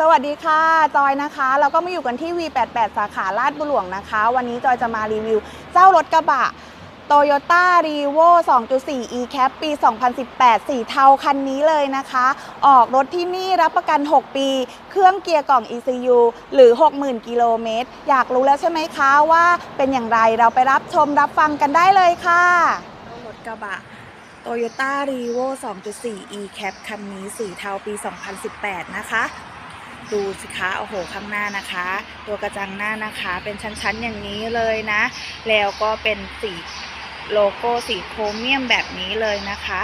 สวัสดีค่ะ จอยนะคะ เราก็มาอยู่กันที่ V88 สาขาลาดบุหลวงนะคะ วันนี้จอยจะมารีวิว เจ้ารถกระบะ Toyota r e v o 2.4 e-cap ปี 2018 สีเทาคันนี้เลยนะคะ ออกรถที่นี่รับประกัน 6 ปี เครื่องเกียร์กล่อง ECU หรือ 60,000 กิโลเมตร อยากรู้แล้วใช่ไหมคะว่าเป็นอย่างไรเราไปรับชมรับฟังกันได้เลยค่ะรถกระบะ Toyota r e v o 2.4 e-cap คันนี้สีเทาปี 2018 นะคะ ดูสิคะโอ้โหข้างหน้านะคะ ตัวกระจังหน้านะคะ เป็นชั้นๆอย่างนี้เลยนะ แล้วก็เป็นสีโลโก้สีโครเมียมแบบนี้เลยนะคะ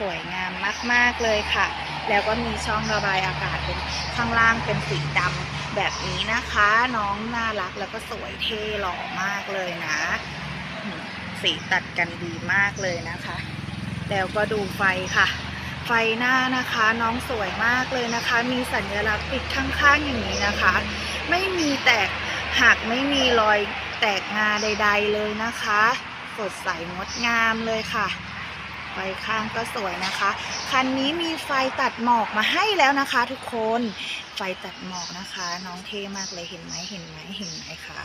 สวยงามมากๆเลยค่ะ แล้วก็มีช่องระบายอากาศเป็นข้างล่างเป็นสีดำแบบนี้นะคะ น้องน่ารักแล้วก็สวยเท่หล่อมากเลยนะ สีตัดกันดีมากเลยนะคะ แล้วก็ดูไฟค่ะ ฟหน้านะคะ น้องสวยมากเลยนะคะ มีสัญลักษณ์ติดข้างๆอย่างนี้นะคะ ไม่มีแตกหักไม่มีรอยแตกงาใด ๆ เลยนะคะ สดใสงดงามเลยค่ะไฟข้างก็สวยนะคะ คันนี้มีไฟตัดหมอกมาให้แล้วนะคะ ทุกคน ไฟตัดหมอกนะคะ น้องเท่มากเลยเห็นไหมเห็นไหมเห็นไหมคะ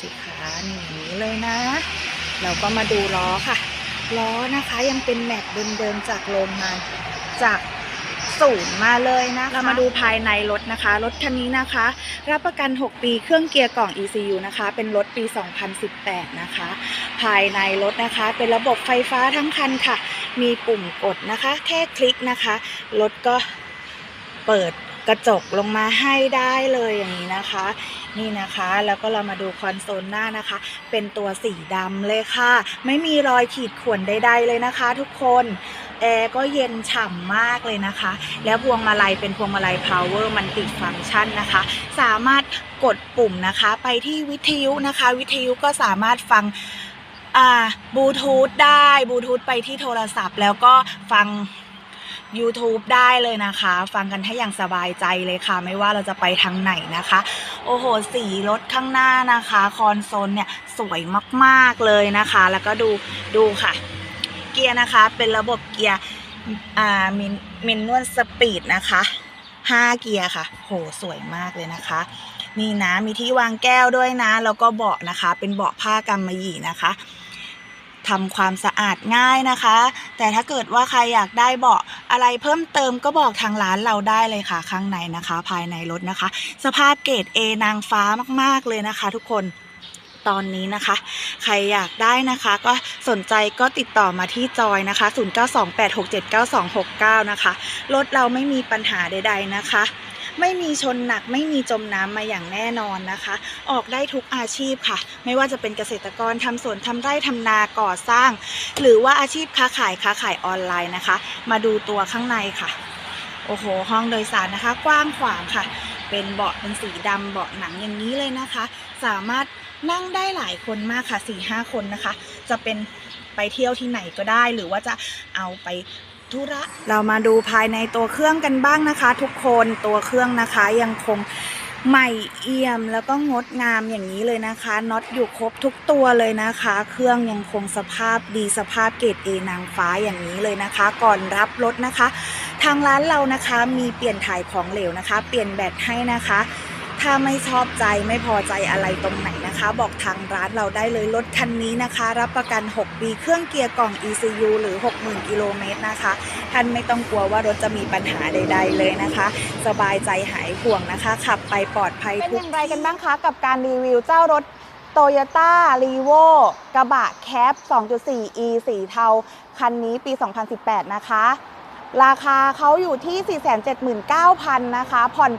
สิคะนี่อย่างนี้เลยนะ เราก็มาดูล้อค่ะ ล้อนะคะ ยังเป็นแม็กเดิมๆจากโรงงานจากศูนย์มาเลยนะคะเรามาดูภายในรถนะคะ รถคันนี้นะคะ รับประกัน 6 ปีเครื่องเกียร์กล่อง ECU นะคะ เป็นรถปี 2018 นะคะ ภายในรถนะคะ เป็นระบบไฟฟ้าทั้งคันค่ะ มีปุ่มกดนะคะ แค่คลิกนะคะ รถก็เปิด กระจกลงมาให้ได้เลยอย่างนี้นะคะ นี่นะคะแล้วก็เรามาดูคอนโซลหน้านะคะ เป็นตัวสีดำเลยค่ะ ไม่มีรอยขีดข่วนใดๆเลยนะคะ ทุกคนแอร์ก็เย็นฉ่ำมากเลยนะคะ แล้วพวงมาลัยเป็นพวงมาลัย power มันติดฟังก์ชันนะคะ สามารถกดปุ่มนะคะ ไปที่วิทยุนะคะ วิทยุก็สามารถฟังบลูทูธได้บลูทูธไปที่โทรศัพท์ แล้วก็ฟัง YouTube ได้เลยนะคะ ฟังกันให้อย่างสบายใจเลยค่ะ ไม่ว่าเราจะไปทางไหนนะคะ โอ้โห สีรถข้างหน้านะคะ คอนโซลเนี่ยสวยมากๆเลยนะคะ แล้วก็ดูดูค่ะ เกียร์นะคะ เป็นระบบเกียร์อ่ามินมินนวลสปีดนะคะ5เกียร์ค่ะ โหสวยมากเลยนะคะ นี่นะมีที่วางแก้วด้วยนะ แล้วก็เบาะนะคะ เป็นเบาะผ้ากำมะหยี่นะคะทำความสะอาดง่ายนะคะ แต่ถ้าเกิดว่าใครอยากได้เบาะ อะไรเพิ่มเติมก็บอกทางร้านเราได้เลยค่ะ ข้างในนะคะ ภายในรถนะคะ สภาพเกรด A นางฟ้ามาก ๆ เลยนะคะ ทุกคนตอนนี้นะคะ ใครอยากได้นะคะ ก็สนใจก็ติดต่อมาที่จอยนะคะ 0928679269 นะคะ รถเราไม่มีปัญหาใด ๆ นะคะ ไม่มีชนหนักไม่มีจมน้ำมาอย่างแน่นอนนะคะ ออกได้ทุกอาชีพค่ะ ไม่ว่าจะเป็นเกษตรกรทำสวนทำไร่ทำนาก่อสร้าง หรือว่าอาชีพค้าขายค้าขายออนไลน์นะคะ มาดูตัวข้างในค่ะ โอ้โห ห้องโดยสารนะคะ กว้างขวางค่ะ เป็นเบาะเป็นสีดำเบาะหนังอย่างนี้เลยนะคะ สามารถนั่งได้หลายคนมากค่ะ4ี่ห้าคนนะคะ จะเป็นไปเที่ยวที่ไหนก็ได้หรือว่าจะเอาไป ธุระ เรามาดูภายในตัวเครื่องกันบ้างนะคะ ทุกคนตัวเครื่องนะคะยังคงใหม่เอี่ยมแล้วก็งดงามอย่างนี้เลยนะคะน็อตอยู่ครบทุกตัวเลยนะคะ เครื่องยังคงสภาพดีสภาพเกรดเอนางฟ้าอย่างนี้เลยนะคะ ก่อนรับรถนะคะ ทางร้านเรานะคะมีเปลี่ยนถ่ายของเหลวนะคะ เปลี่ยนแบตให้นะคะ ถ้าไม่ชอบใจไม่พอใจอะไรตรงไหนนะคะ บอกทางร้านเราได้เลยรถคันนี้นะคะ รับประกัน 6 ปีเครื่องเกียร์กล่อง ECU หรือ 60,000 กิโลเมตรนะคะ ท่านไม่ต้องกลัวว่ารถจะมีปัญหาใด ๆ เลยนะคะ สบายใจหายห่วงนะคะ ขับไปปลอดภัยเป็นอย่างไรกันบ้างคะกับการรีวิวเจ้ารถ Toyota r e v o กระบะแคป 2.4 e สีเทา คันนี้ปี 2018 นะคะ ราคาเขาอยู่ที่ 479,000 นะคะ ผ่อน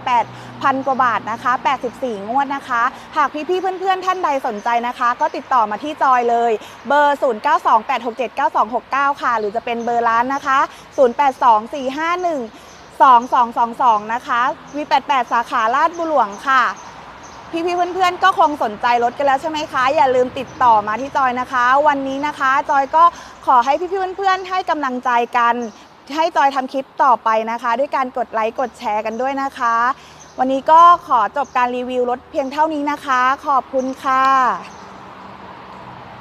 8,000กว่าบาทนะคะ 84 งวดนะคะ หากพี่ๆเพื่อนๆท่านใดสนใจนะคะ ก็ติดต่อมาที่จอยเลย เบอร์ 0928679269 ค่ะ หรือจะเป็นเบอร์ร้านนะคะ 0824512222 นะคะ V88 สาขาลาดบุหลวงค่ะ พี่ๆเพื่อนๆก็คงสนใจรถกันแล้วใช่ไหมคะ อย่าลืมติดต่อมาที่จอยนะคะ วันนี้นะคะ จอยก็ขอให้พี่ๆเพื่อนๆให้กำลังใจกัน ให้จอยทำคลิปต่อไปนะคะ ด้วยการกดไลค์กดแชร์กันด้วยนะคะ วันนี้ก็ขอจบการรีวิวรถเพียงเท่านี้นะคะ ขอบคุณค่ะ